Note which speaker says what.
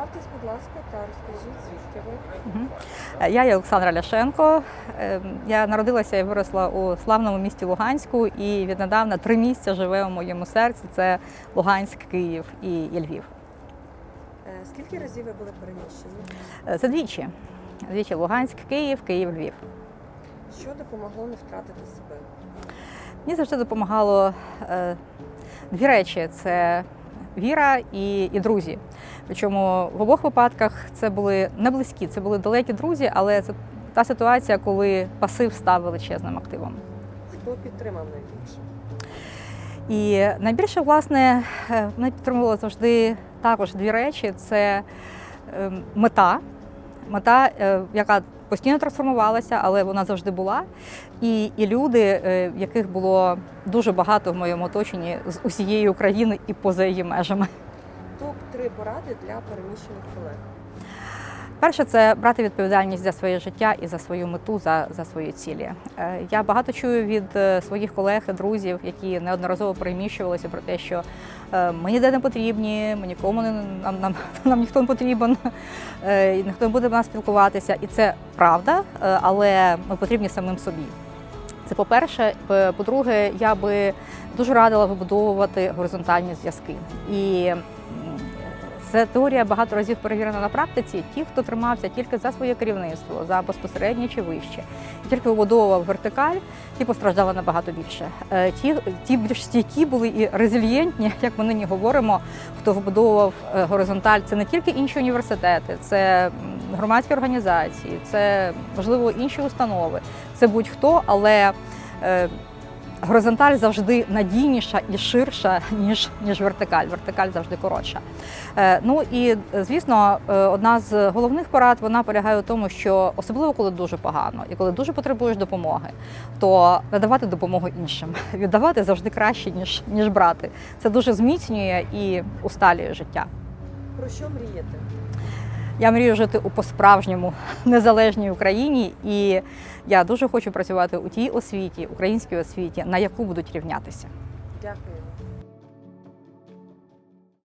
Speaker 1: Представтесь, будь ласка, та розкажіть, звідки ви.
Speaker 2: Е, Я є Олександра Ляшенко. Е, Я народилася і виросла у славному місті Луганську і віднедавна три місця живе у моєму серці. Це Луганськ, Київ і Львів.
Speaker 1: Е, Скільки разів ви були переміщені?
Speaker 2: Е, Це двічі. Двічі Луганськ, Київ, Київ, Львів.
Speaker 1: Що допомогло не втратити себе?
Speaker 2: Мені завжди допомагало дві речі: це віра і, і друзі. Причому в обох випадках це були не близькі, це були далекі друзі, але це та ситуація, коли пасив став величезним активом.
Speaker 1: Хто підтримав найбільше?
Speaker 2: І найбільше, власне, е, мене підтримувало завжди також дві речі: це е, мета, мета, е, яка постійно трансформувалася, але вона завжди була. І, і люди, е, яких було дуже багато в моєму оточенні з усієї України і поза її межами.
Speaker 1: Топ-3 поради для переміщених колег.
Speaker 2: Перше, це брати відповідальність за своє життя і за свою мету, за, за свої цілі. Е, Я багато чую від е, своїх колег друзів, які неодноразово переміщувалися про те, що е, ми ніде не потрібні, ми нікому не нам, нам, нам ніхто не потрібен, ніхто не буде в нас спілкуватися. І це правда, але ми потрібні самим собі. Це по-перше. По-друге, я би дуже радила вибудовувати горизонтальні зв'язки. І це теорія багато разів перевірена на практиці. Ті, хто тримався тільки за своє керівництво, за безпосереднє чи вище, тільки вибудовував вертикаль, ті постраждали набагато більше. Е, Ті, ті більш стійкі були і резильєнтні, як ми нині говоримо, хто вибудовував е, горизонталь. Це не тільки інші університети, це громадські організації, це можливо інші установи. Це будь-хто, але е, горизонталь завжди надійніша і ширша, ніж, ніж вертикаль. Вертикаль завжди коротша. Е, ну і е, звісно, е, одна з головних порад вона полягає у тому, що особливо коли дуже погано і коли дуже потребуєш допомоги, то надавати допомогу іншим. Віддавати завжди краще, ніж, ніж брати. Це дуже зміцнює і усталює життя.
Speaker 1: Про що мрієте?
Speaker 2: Я мрію жити у по-справжньому незалежній Україні, і я дуже хочу працювати у тій освіті, українській освіті, на яку будуть рівнятися.
Speaker 1: Дякую.